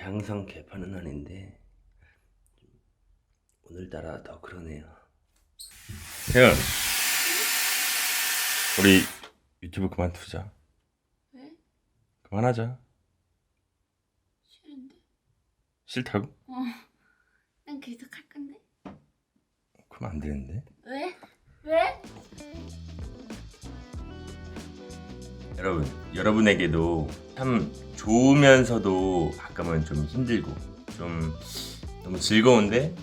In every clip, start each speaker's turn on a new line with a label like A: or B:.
A: 항상 개판은 아닌데 오늘따라 더 그러네요. 태연, 우리 유튜브 그만두자.
B: 왜?
A: 그만하자.
B: 싫은데?
A: 싫다고?
B: 어. 난 계속 할 건데.
A: 그럼 안 되는데.
B: 왜? 왜?
A: 여러분, 여러분에게도 참 좋으면서도 가끔은 좀 힘들고 좀 너무 즐거운데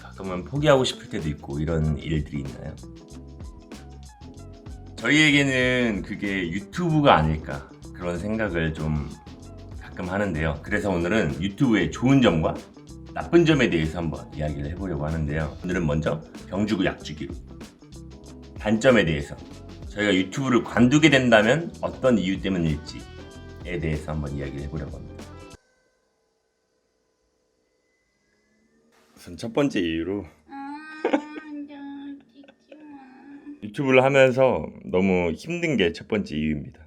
A: 가끔은 포기하고 싶을 때도 있고 이런 일들이 있나요? 저희에게는 그게 유튜브가 아닐까 그런 생각을 좀 가끔 하는데요. 그래서 오늘은 유튜브의 좋은 점과 나쁜 점에 대해서 한번 이야기를 해보려고 하는데요. 오늘은 먼저 병주고 약주기로 단점에 대해서 저희가 유튜브를 관두게 된다면 어떤 이유 때문일지에 대해서 한번 이야기를 해보려고 합니다. 우선 첫 번째 이유로
B: 아.
A: 유튜브를 하면서 너무 힘든 게 첫 번째 이유입니다.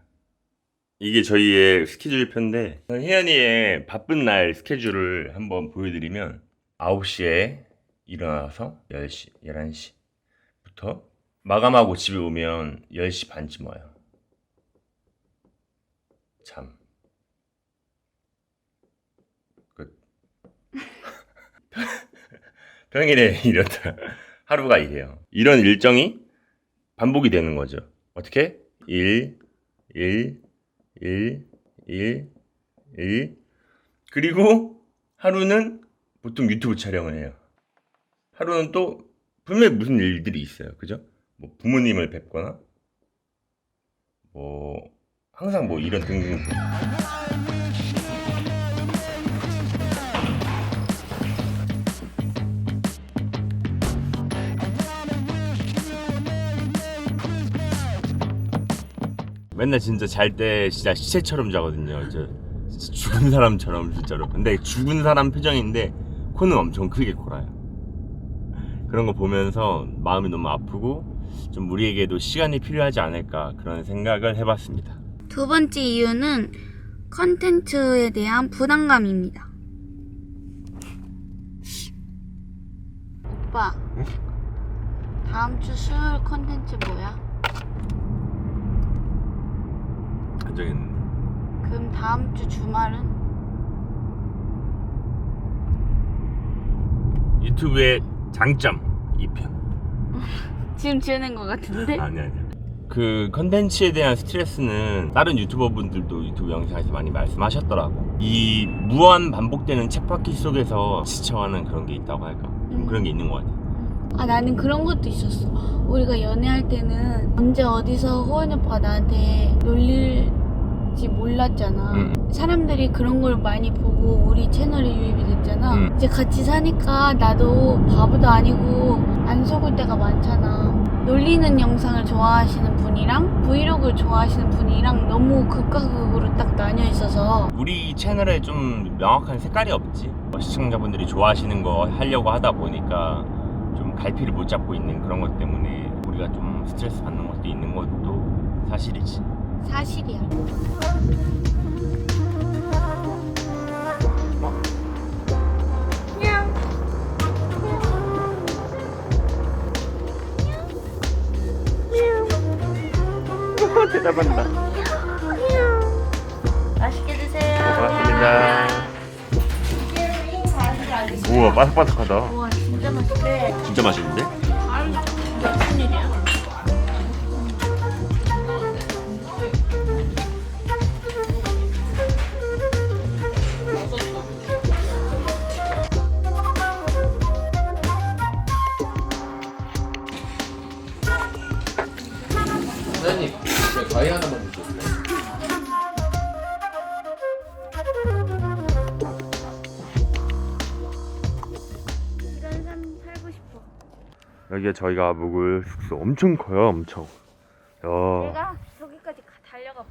A: 이게 저희의 스케줄표인데 혜연이의 바쁜 날 스케줄을 한번 보여드리면 9시에 일어나서 10시, 11시부터 마감하고 집에 오면 10시 반쯤 와요. 참. 끝. 평일에 이렇다. 하루가 이래요. 이런 일정이 반복이 되는 거죠. 어떻게? 1, 1, 1, 1, 1. 그리고 하루는 보통 유튜브 촬영을 해요. 하루는 또 분명히 무슨 일들이 있어요. 그죠? 뭐 부모님을 뵙거나 뭐 항상 뭐 이런 등등 맨날 진짜 잘 때 진짜 시체처럼 자거든요. 저 진짜 죽은 사람처럼 진짜로. 근데 죽은 사람 표정인데 코는 엄청 크게 골아요. 그런 거 보면서 마음이 너무 아프고 좀 우리에게도 시간이 필요하지 않을까 그런 생각을 해봤습니다.
B: 두 번째 이유는 컨텐츠에 대한 부담감입니다. 오빠, 다음 주 수요일 컨텐츠 뭐야?
A: 안 정했는데.
B: 그럼 다음 주 주말은?
A: 유튜브의 장점 2편.
B: 지금 지어낸 것 같은데?
A: 아니 아니야. 그 컨텐츠에 대한 스트레스는 다른 유튜버분들도 유튜브 영상에서 많이 말씀하셨더라고. 이 무한 반복되는 쳇바퀴 속에서 지쳐하는 그런 게 있다고 할까? 좀 그런 게 있는 것 같아.
B: 아 나는 그런 것도 있었어. 우리가 연애할 때는 언제 어디서 호원 오빠가 나한테 놀릴지 몰랐잖아.
A: 음.
B: 사람들이 그런 걸 많이 보고 우리 채널에 유입이 됐잖아.
A: 음.
B: 이제 같이 사니까 나도 바보도 아니고 안 속을 때가 많잖아. 놀리는 영상을 좋아하시는 분이랑 브이로그를 좋아하시는 분이랑 너무 극과 극으로 딱 나뉘어 있어서
A: 우리 채널에 좀 명확한 색깔이 없지. 어, 시청자분들이 좋아하시는 거 하려고 하다 보니까 좀 갈피를 못 잡고 있는 그런 것 때문에 우리가 좀 스트레스 받는 것도 있는 것도 사실이지.
B: 사실이야.
A: 대답한다.
B: 맛있게 드세요.
A: 고맙습니다. 우와 바삭바삭하다.
B: 와 진짜 맛있대.
A: 진짜 맛있는데? 여기가 저희가 묵을 숙소 엄청 커요, 엄청. 야,
B: 내가 저기까지 가, 달려가.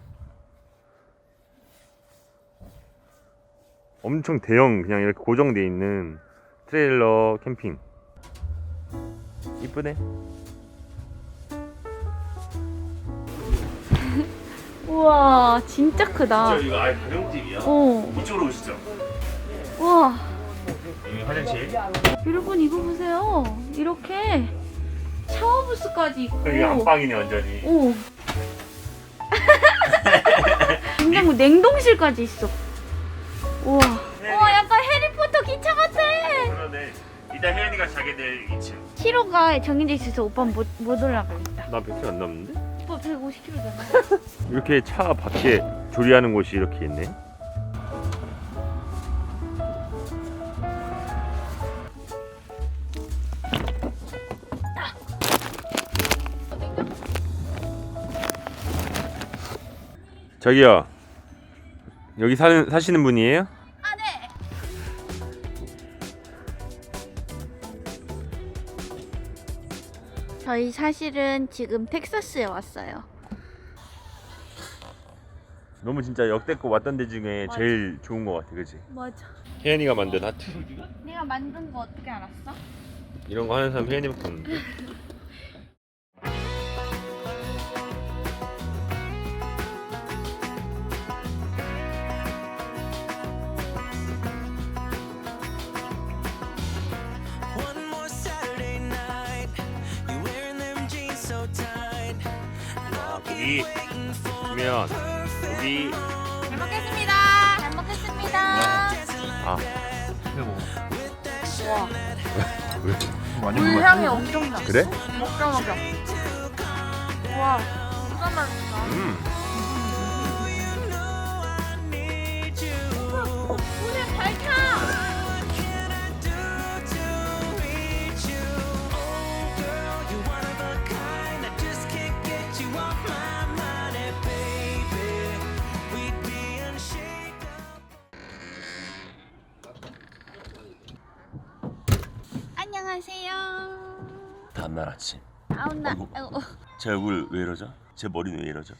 A: 엄청 대형 그냥 이렇게 고정돼 있는 트레일러 캠핑. 이쁘네.
B: 우와 진짜 크다.
A: 이거 아예 가정집이야.
B: 어.
A: 이쪽으로 오시죠.
B: 와
A: 여기 화장실.
B: 여러분 이거 보세요. 이렇게 샤워 부스까지 있고.
A: 여기 안방이네 완전히.
B: 오. 냉장고 냉동실까지 있어. 우와. 와 약간 해리포터 기차 같아.
A: 그러네. 이따 혜연이가 자게 될 2층.
B: 키로가 정해져 있어서 오빠 못, 못 올라가겠다.
A: 나 100kg 안 넘는데?
B: 오빠 150kg잖아.
A: 이렇게 차 밖에 조리하는 곳이 이렇게 있네. 저기요. 여기 사는 사시는 분이에요?
B: 아 네. 저희 사실은 지금 텍사스에 왔어요.
A: 너무 진짜 역대급 왔던 데 중에
B: 맞아.
A: 제일 좋은 것 같아, 그렇지?
B: 맞아.
A: 혜연이가 만든 하트.
B: 내가 만든 거 어떻게 알았어?
A: 이런 거 하는 사람 혜연이밖에 없는데. 고기 그러면 고기
B: 잘 먹겠습니다. 잘 먹겠습니다.
A: 아
B: 와. 물 향이 엄청 나.
A: 그래?
B: 먹자 먹자. 와. 진짜 맛있다.
A: 음.
B: 아웃나.
A: 아이고.
B: 아이고.
A: 제 얼굴 왜 이러죠? 제 머리는 왜 이러죠?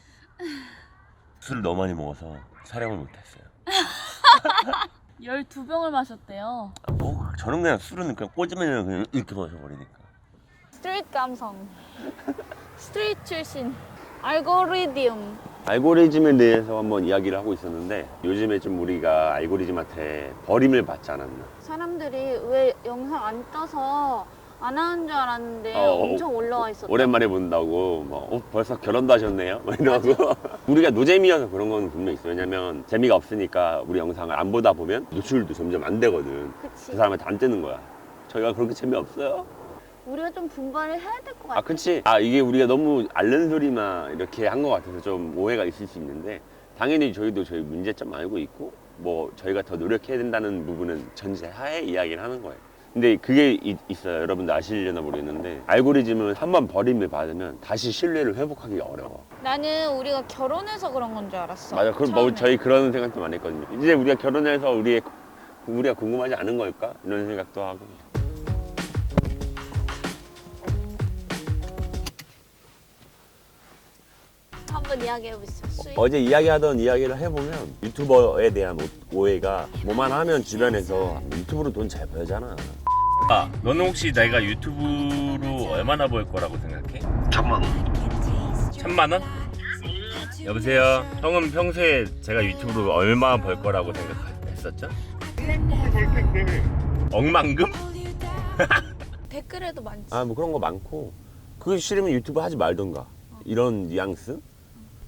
A: 술을 너무 많이 먹어서 촬영을 못했어요.
B: 12병을 마셨대요.
A: 뭐 저는 그냥 술은 그냥 꽂으면 그냥 이렇게 마셔버리니까.
B: 스트리트 감성. 스트리트 출신. 알고리즘.
C: 알고리즘에 대해서 한번 이야기를 하고 있었는데 요즘에 좀 우리가 알고리즘한테 버림을 받지 않았나
B: 사람들이 왜 영상 안 떠서 안 하는 줄 알았는데
C: 어, 어,
B: 엄청 올라와 있었다.
C: 오랜만에 본다고. 뭐 어, 벌써 결혼도 하셨네요? 뭐 이러고. 우리가 노잼이어서 그런 건 분명히 있어 왜냐면 재미가 없으니까 우리 영상을 안 보다 보면 노출도 점점 안 되거든.
B: 그치.
C: 그 사람한테 안 뜨는 거야. 저희가 그렇게 재미없어요?
B: 우리가 좀 분발을 해야 될 것 같아.
C: 아 그치. 아 이게 우리가 너무 앓는 소리만 이렇게 한 것 같아서 좀 오해가 있을 수 있는데 당연히 저희도 저희 문제점 알고 있고 뭐 저희가 더 노력해야 된다는 부분은 전제하에 이야기를 하는 거예요 근데 그게 이- 있어요. 여러분들 아시려나 모르겠는데 알고리즘은 한 번 버림을 받으면 다시 신뢰를 회복하기 어려워.
B: 나는 우리가 결혼해서 그런 건 줄 알았어.
C: 맞아. 그럼 뭐 저희 그런 생각도 많이 했거든요. 이제 우리가 결혼해서 우리의 우리가 궁금하지 않은 걸까? 이런 생각도 하고.
B: 한번 이야기해 보시죠. 수익.
C: 어제 이야기하던 이야기를 해보면 유튜버에 대한 오- 오해가 뭐만 하면 주변에서 유튜브로 돈 잘 벌잖아
A: 아, 너는 혹시 내가 유튜브로 얼마나 벌 거라고 생각해?
C: 천만 원
A: 천만 원? 여보세요. 형은 평소에 제가 유튜브로 얼마 벌 거라고 생각했었죠? 억만금?
B: 댓글에도 많지.
C: 아 뭐 그런 거 많고 그게 싫으면 유튜브 하지 말던가 이런 뉘앙스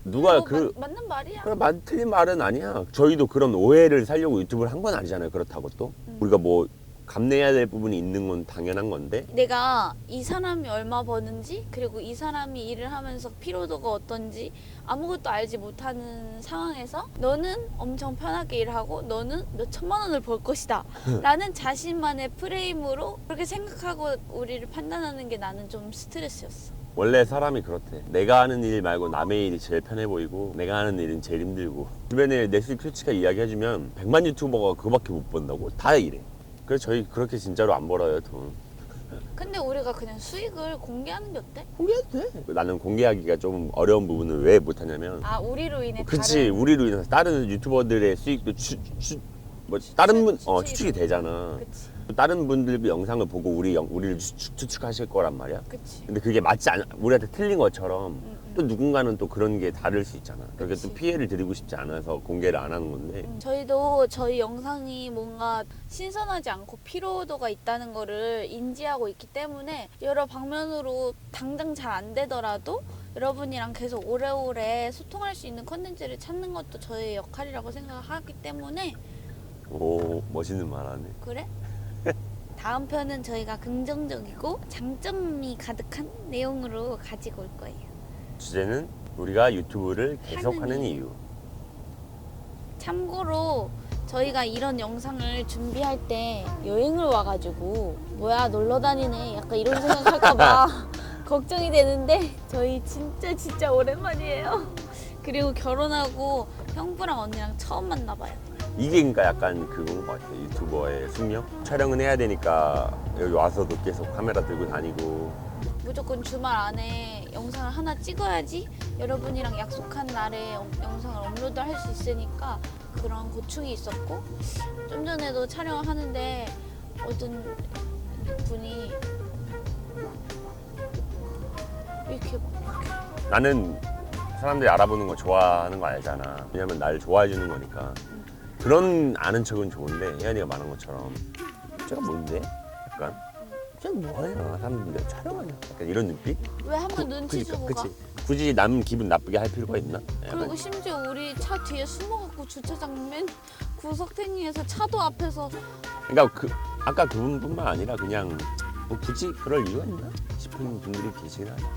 C: 누가
B: 어,
C: 그
B: 맞, 맞는 말이야.
C: 그래 만 틀린 말은 아니야 저희도 그런 오해를 살려고 유튜브를 한 건 아니잖아요 그렇다고 또
B: 음.
C: 우리가 뭐 감내해야 될 부분이 있는 건 당연한 건데?
B: 내가 이 사람이 얼마 버는지 그리고 이 사람이 일을 하면서 피로도가 어떤지 아무것도 알지 못하는 상황에서 너는 엄청 편하게 일하고 너는 몇 천만 원을 벌 것이다. 라는 자신만의 프레임으로 그렇게 생각하고 우리를 판단하는 게 나는 좀 스트레스였어.
C: 원래 사람이 그렇대. 내가 하는 일 말고 남의 일이 제일 편해 보이고 내가 하는 일은 제일 힘들고. 주변에 넷플릭스 솔직하게 이야기해주면 100만 유튜버가 그거밖에 못 번다고. 다 이래. 그래서 저희 그렇게 진짜로 안 벌어요 돈.
B: 근데 우리가 그냥 수익을 공개하는 게 어때?
C: 공개해도 돼. 나는 공개하기가 좀 어려운 부분은 왜 못하냐면
B: 아 우리로 인해
C: 그치
B: 다른
C: 우리로 인해서 다른 유튜버들의 수익도 추, 추, 뭐 다른 분 어,
B: 추측이
C: 추측이 되잖아.
B: 그치
C: 다른 분들도 영상을 보고 우리 영- 우리를 추- 추측하실 거란 말이야.
B: 그치.
C: 근데 그게 맞지 않 우리한테 틀린 것처럼
B: 음, 음.
C: 또 누군가는 또 그런 게 다를 수 있잖아. 그렇게
B: 그치.
C: 또 피해를 드리고 싶지 않아서 공개를 안 하는 건데.
B: 음, 저희도 저희 영상이 뭔가 신선하지 않고 피로도가 있다는 거를 인지하고 있기 때문에 여러 방면으로 당장 잘 안 되더라도 여러분이랑 계속 오래오래 소통할 수 있는 컨텐츠를 찾는 것도 저의 역할이라고 생각하기 때문에
C: 오 멋있는 말하네.
B: 그래? 다음 편은 저희가 긍정적이고 장점이 가득한 내용으로 가지고 올 거예요.
C: 주제는 우리가 유튜브를 계속하는
B: 하는
C: 이유.
B: 참고로 저희가 이런 영상을 준비할 때 여행을 와가지고 뭐야 놀러 다니네 약간 이런 생각할까봐 걱정이 되는데 저희 진짜 진짜 오랜만이에요. 그리고 결혼하고 형부랑 언니랑 처음 만나봐요.
C: 이게 그러니까 약간 그건 것 같아. 유튜버의 숙명. 촬영은 해야 되니까 여기 와서도 계속 카메라 들고 다니고
B: 무조건 주말 안에 영상을 하나 찍어야지 여러분이랑 약속한 날에 영- 영상을 업로드 할 수 있으니까 그런 고충이 있었고 좀 전에도 촬영을 하는데 어떤 분이 이렇게 막
C: 나는 사람들이 알아보는 거 좋아하는 거 알잖아. 왜냐면 날 좋아해 주는 거니까. 그런 아는 척은 좋은데 혜연이가 말한 것처럼 제가 뭔데? 약간 제가 뭐하냐 사람들 촬영하냐 약간 이런 느낌?
B: 왜 한 번 눈치 주고 가?
C: 그치. 굳이 남 기분 나쁘게 할 필요가 있나? 약간
B: 그리고 심지어 우리 차 뒤에 숨어갖고 주차장 맨 구석탱이에서 차도 앞에서
C: 그러니까 그 아까 그분뿐만 아니라 그냥 뭐 굳이 그럴 이유가 있나 싶은 분들이 계시긴 하죠.